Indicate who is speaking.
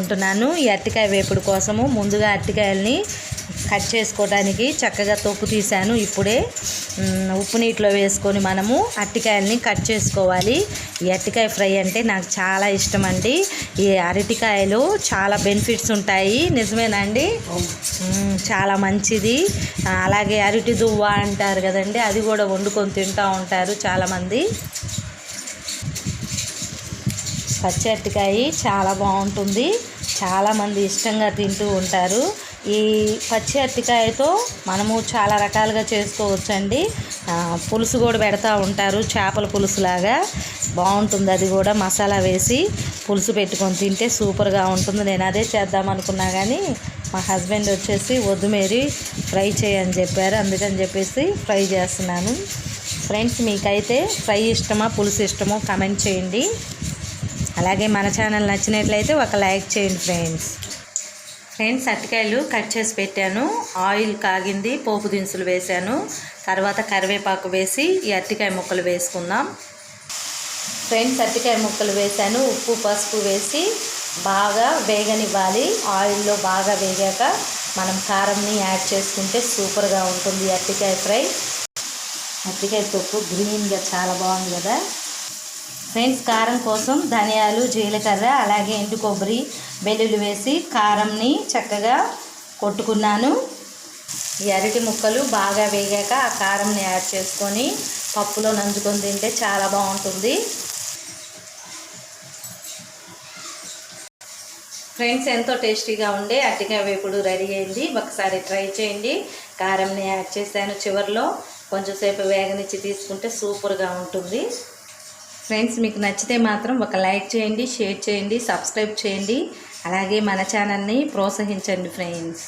Speaker 1: ఉంటున్నాను. ఈ అరటికాయ వేపుడు కోసము ముందుగా అరటికాయల్ని కట్ చేసుకోవడానికి చక్కగా తొక్కు తీశాను. ఇప్పుడే ఉప్పు నీటిలో వేసుకొని మనము అరటికాయల్ని కట్ చేసుకోవాలి. ఈ అరటికాయ ఫ్రై అంటే నాకు చాలా ఇష్టం అండి. ఈ అరటికాయలో చాలా బెనిఫిట్స్ ఉంటాయి. నిజమేనా అండి? చాలా మంచిది. అలాగే అరటి దువ్వ అంటారు కదండి అది కూడా వండుకొని తింటూ ఉంటారు చాలామంది. పచ్చి అరటికాయ చాలా బాగుంటుంది. చాలామంది ఇష్టంగా తింటూ ఉంటారు. ఈ పచ్చి అరటికాయతో మనము చాలా రకాలుగా చేసుకోవచ్చండి. పులుసు కూడా పెడతా ఉంటారు. చేపల పులుసు లాగా బాగుంటుంది. అది కూడా మసాలా వేసి పులుసు పెట్టుకొని తింటే సూపర్గా ఉంటుంది. నేను అదే చేద్దాం అనుకున్నా కానీ మా హస్బెండ్ వచ్చేసి వద్దు మేరీ ఫ్రై చేయని చెప్పారు. అందుకని చెప్పేసి ఫ్రై చేస్తున్నాను. ఫ్రెండ్స్ మీకైతే ఫ్రై ఇష్టమా పులుసు ఇష్టమో కమెంట్ చేయండి. అలాగే మన ఛానల్ నచ్చినట్లయితే ఒక లైక్ చేయండి ఫ్రెండ్స్. ఫ్రెండ్స్ అరటికాయలు కట్ చేసి పెట్టాను. ఆయిల్ కాగింది పోపు దినుసులు వేసాను తర్వాత కరివేపాకు వేసి ఈ అరటికాయ ముక్కలు వేసుకుందాం. ఫ్రెండ్స్ అరటికాయ ముక్కలు వేశాను. ఉప్పు పసుపు వేసి బాగా వేగనివ్వాలి. ఆయిల్లో బాగా వేగాక మనం కారంని యాడ్ చేసుకుంటే సూపర్గా ఉంటుంది అరటికాయ ఫ్రై. అరటికాయ తొక్కు గ్రీన్గా చాలా బాగుంది కదా. ఫ్రెండ్స్ కారం కోసం ధనియాలు జీలకర్ర అలాగే ఎండు కొబ్బరి వెల్లుల్లి వేసి కారంని చక్కగా కొట్టుకున్నాను. ఈ అరటి ముక్కలు బాగా వేగాక ఆ కారంని యాడ్ చేసుకొని పప్పులో నంచుకొని తింటే చాలా బాగుంటుంది. ఫ్రెండ్స్ ఎంతో టేస్టీగా ఉండే అట్టికాయ వేపుడు రెడీ అయింది. ఒకసారి ట్రై చేయండి. కారంని యాడ్ చేశాను చివరిలో. కొంచెంసేపు వేగనిచ్చి తీసుకుంటే సూపర్గా ఉంటుంది. ఫ్రెండ్స్ మీకు నచ్చితే మాత్రం ఒక లైక్ చేయండి షేర్ చేయండి సబ్స్క్రైబ్ చేయండి. అలాగే మన ఛానల్ని ప్రోత్సహించండి ఫ్రెండ్స్.